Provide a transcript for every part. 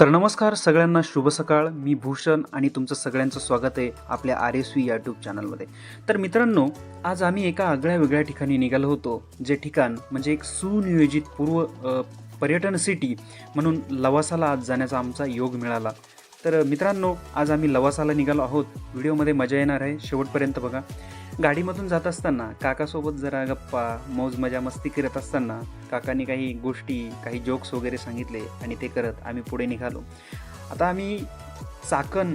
तर नमस्कार सगळ्यांना शुभ सकाळ. मी भूषण आणि तुमचं सगळ्यांचं स्वागत आहे आपल्या आर एस व्ही यूट्यूब चॅनलमध्ये तर मित्रांनो आज आम्ही एका आगळ्या वेगळ्या ठिकाणी निघालो होतो जे ठिकाण म्हणजे एक सुनियोजित पूर्व पर्यटन सिटी म्हणून लवासाला आज जाण्याचा आमचा योग मिळाला. तर मित्रांनो आज आम्ही लवासाला निघालो आहोत. व्हिडिओमध्ये मजा येणार आहे. शेवटपर्यंत बघा. गाडीमधून जात असताना काकासोबत जरा गप्पा मौज मजा मस्ती करत असताना काकांनी काही गोष्टी काही जोक्स वगैरे सांगितले आणि ते करत आम्ही पुढे निघालो. आता आम्ही चाकण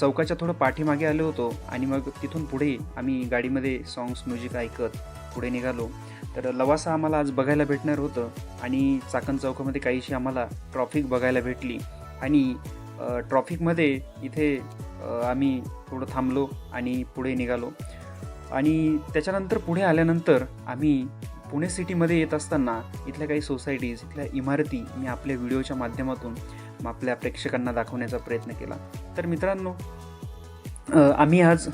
चौकाच्या थोडं पाठीमागे आलो होतो आणि मग तिथून पुढे आम्ही गाडीमध्ये सॉंग्स म्युझिक ऐकत पुढे निघालो. तर लवासा आम्हाला आज बघायला भेटणार होतं आणि चाकण चौकामध्ये काहीशी आम्हाला ट्रॉफिक बघायला भेटली. आणि ट्रॉफिकमध्ये इथे आम्ही थोडं थांबलो आणि पुढे निघालो. आणि त्याच्यानंतर पुढे आल्यानंतर आम्ही पुणे सिटीमध्ये येत असताना इथल्या काही सोसायटीज इथल्या इमारती मी आपल्या व्हिडिओच्या माध्यमातून आपल्या प्रेक्षकांना दाखवण्याचा प्रयत्न केला. तर मित्रांनो आम्ही आज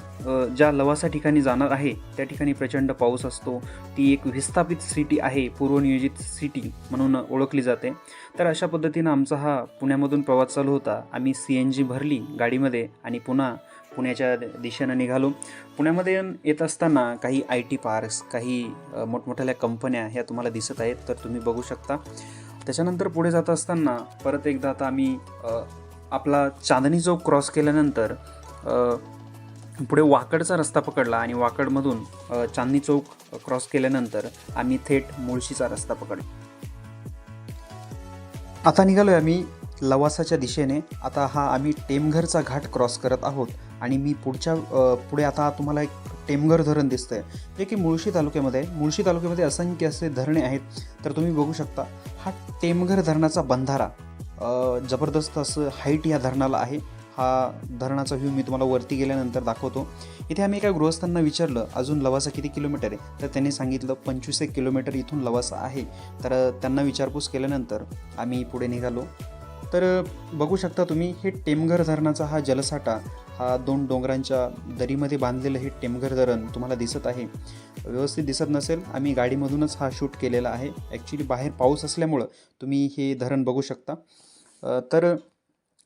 ज्या लवासा ठिकाणी जाणार आहे त्या ठिकाणी प्रचंड पाऊस असतो. ती एक विस्थापित सिटी आहे पूर्वनियोजित सिटी म्हणून ओळखली जाते. तर अशा पद्धतीनं आमचा हा पुण्यामधून प्रवास चालू होता. आम्ही सी एन जी भरली गाडीमध्ये आणि पुन्हा पुण्याच्या दिशेनं निघालो. पुण्यामध्ये येत असताना काही आय टी पार्क्स काही मोठमोठ्या कंपन्या ह्या तुम्हाला दिसत आहेत तर तुम्ही बघू शकता. त्याच्यानंतर पुढे जात असताना परत एकदा आता आम्ही आपला चांदणी चौक क्रॉस केल्यानंतर पुढे वाकडचा रस्ता पकडला आणि वाकडमधून चांदणी चौक क्रॉस केल्यानंतर आम्ही थेट मुळशीचा रस्ता पकडला. आता निघालोय आम्ही लवासाच्या दिशेने आता हा आम्ही टेमघरचा घाट क्रॉस करत आहोत आणि मी पुढच्या पुढे आता तुम्हाला एक टेमघर धरण दिसतं आहे जे की मुळशी तालुक्यामध्ये आहे मुळशी तालुक्यामध्ये असंख्य असे धरणे आहेत. तर तुम्ही बघू शकता हा टेमघर धरणाचा बंधारा जबरदस्त असं हाईट या धरणाला आहे. हा धरणाचा व्ह्यू मी तुम्हाला वरती गेल्यानंतर दाखवतो. इथे आम्ही एका गृहस्थांना विचारलं अजून लवासा किती किलोमीटर आहे? तर त्यांनी सांगितलं पंचवीस एक किलोमीटर इथून लवासा आहे. तर त्यांना विचारपूस केल्यानंतर आम्ही पुढे निघालो. तर बघू शकता तुम्ही हे टेमघर धरणाचा हा जलसाठा हा दोन डोंगरांच्या दरीमध्ये बांधलेलं हे टेमघर धरण तुम्हाला दिसत आहे. व्यवस्थित दिसत नसेल आम्ही गाडीमधूनच हा शूट केलेला आहे. ॲक्च्युली बाहेर पाऊस असल्यामुळं तुम्ही हे धरण बघू शकता. तर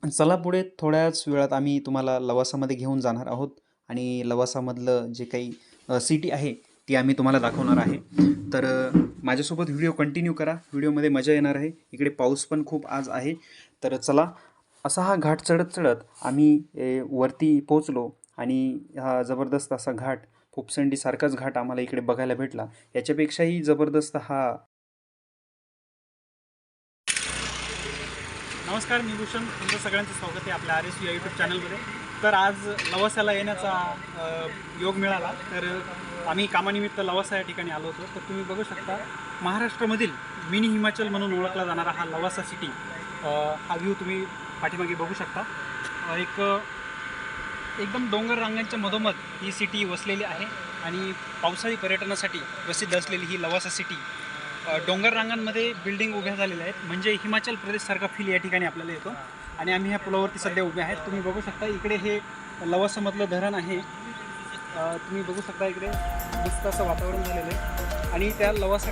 चला पुढे थोड्याच वेळात आम्ही तुम्हाला लवासामध्ये घेऊन जाणार आहोत आणि लवासामधलं जे काही सिटी आहे ती आम्ही तुम्हाला दाखवणार आहे. तर माझ्यासोबत व्हिडिओ कंटिन्यू करा. व्हिडिओमध्ये मजा येणार आहे. इकडे पाऊस पण खूप आज आहे. तर चला असा हा घाट चढत चढत आम्ही वरती पोचलो आणि हा जबरदस्त असा घाट फुपसंडीसारखाच घाट आम्हाला इकडे बघायला भेटला. याच्यापेक्षाही जबरदस्त हा नमस्कार मी भूषण. तुमचं सगळ्यांचं स्वागत आहे आपल्या आर एस यू यूट्यूब चॅनलमध्ये तर आज लवासाला येण्याचा योग मिळाला. तर आम्ही कामानिमित्त लवासा या ठिकाणी आलो होतो. तर तुम्ही बघू शकता महाराष्ट्रामधील मिनी हिमाचल म्हणून ओळखला जाणारा हा लवासा सिटी. हा व्ह्यू तुम्ही पाठीमागे बघू शकता. एक एकदम डोंगर रांगांच्या मधोमध ही सिटी वसलेली आहे आणि पावसाळी पर्यटनासाठी प्रसिद्ध असलेली ही लवासा सिटी डोंगर रांगांमध्ये बिल्डिंग उभ्या झालेल्या आहेत. म्हणजे हिमाचल प्रदेशसारखा फील या ठिकाणी आपल्याला येतो. आणि आम्ही ह्या पुलावरती सध्या उभे आहेत. तुम्ही बघू शकता इकडे हे लवासामधलं धरण आहे. तुम्ही बघू शकता इकडे मस्त असं वातावरण झालेलं आहे. आणि त्या लवासा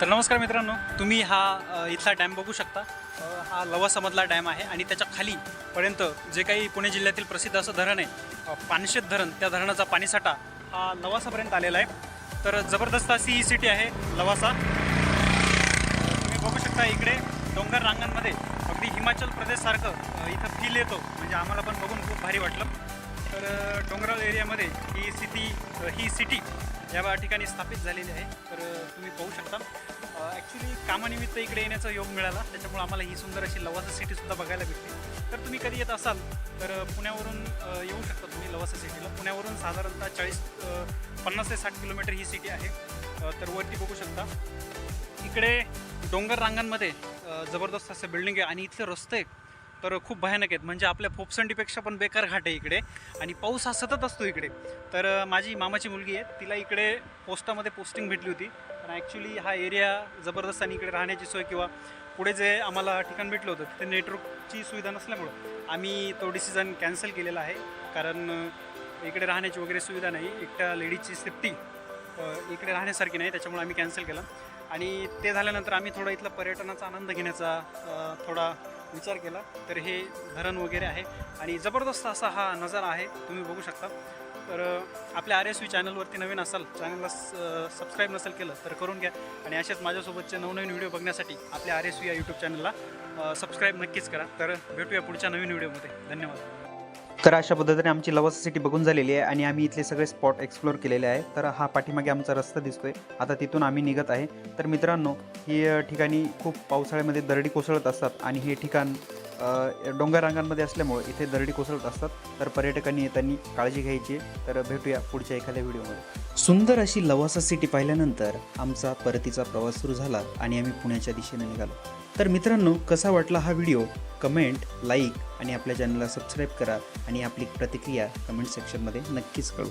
तर नमस्कार मित्रांनो तुम्ही हा अ, इथला डॅम बघू शकता. अ, हा समजला डॅम आहे आणि त्याच्याखाली पर्यंत जे काही पुणे जिल्ह्यातील प्रसिद्ध असं धरण आहे अ, पानशेत धरण त्या धरणाचा पाणीसाठा हा लवासापर्यंत आलेला आहे. तर जबरदस्त अशी ही सिटी आहे लवासा. तुम्ही बघू शकता इकडे डोंगर रांगांमध्ये अगदी हिमाचल प्रदेशसारखं अ, इथं फील येतो. म्हणजे आम्हाला पण बघून खूप भारी वाटलं. तर अ, डोंगराळ एरियामध्ये ही सिटी ही सिटी या ठिकाणी स्थापित झालेली आहे. तर तुम्ही पाहू शकता. ॲक्च्युली कामानिमित्त इकडे येण्याचा योग मिळाला. त्याच्यामुळे आम्हाला ही सुंदर अशी लवासा सिटीसुद्धा बघायला भेटली. तर तुम्ही कधी येत असाल तर पुण्यावरून येऊ शकता तुम्ही लवासा सिटीला पुण्यावरून साधारणतः चाळीस पन्नास ते साठ किलोमीटर ही सिटी आहे. तर वरती बघू शकता. इकडे डोंगर रांगांमध्ये जबरदस्त असे बिल्डिंग आहे आणि इथले रस्ते तर खूप भयानक आहेत. म्हणजे आपल्या फोपसंडीपेक्षा पण बेकार घाट आहे इकडे. आणि पाऊस हा सतत असतो इकडे. तर माझी मामाची मुलगी आहे. तिला इकडे पोस्टामध्ये पोस्टिंग भेटली होती. पण ॲक्च्युली हा एरिया जबरदस्त आणि इकडे राहण्याची सोय किंवा पुढे जे आम्हाला ठिकाण भेटलं होतं तिथे नेटवर्कची सुविधा नसल्यामुळं आम्ही तो डिसिजन कॅन्सल केलेला आहे. कारण इकडे राहण्याची वगैरे सुविधा नाही. एकट्या लेडीजची सेफ्टी इकडे राहण्यासारखी नाही. त्याच्यामुळे आम्ही कॅन्सल केलं. आणि ते झाल्यानंतर आम्ही थोडा इथला पर्यटनाचा आनंद घेण्याचा थोडा विचार केला तर हे धरण वगैरे आहे. आणि जबरदस्त असा हा नजारा आहे तुम्ही बघू शकता. तर आपल्या आर एस व्ही चॅनलवरती नवीन असाल चॅनलला सबस्क्राईब नसेल केलं तर करून घ्या. आणि असेच माझ्यासोबतचे नवनवीन व्हिडिओ बघण्यासाठी आपल्या आर एस व्ही या यूट्यूब चॅनलला सबस्क्राईब नक्कीच करा. तर भेटूया पुढच्या नवीन व्हिडिओमध्ये धन्यवाद. तर अशा पद्धतीने आमची लवासा सिटी बघून झालेली आहे आणि आम्ही इथले सगळे स्पॉट एक्सप्लोर केलेले आहे. तर हा पाठीमागे आमचा रस्ता दिसतोय. आता तिथून आम्ही निघत आहे. तर मित्रांनो ही ठिकाणी खूप पावसाळ्यामध्ये दरडी कोसळत असतात आणि हे ठिकाण डोंगर रांगांमध्ये असल्यामुळे इथे दरडी कोसळत असतात. तर पर्यटकांनी येताना काळजी घ्यायची तर भेटूया पुढच्या एखाद्या व्हिडिओमध्ये. सुंदर अशी लवासा सिटी पाहिल्यानंतर आमचा परतीचा प्रवास सुरू झाला आणि आम्ही पुण्याच्या दिशेने निघालो. तर मित्रांनो कसा वाटला हा व्हिडिओ? कमेंट लाईक आणि आपल्या चॅनलला सबस्क्राईब करा आणि आपली प्रतिक्रिया कमेंट सेक्शनमध्ये नक्कीच कळू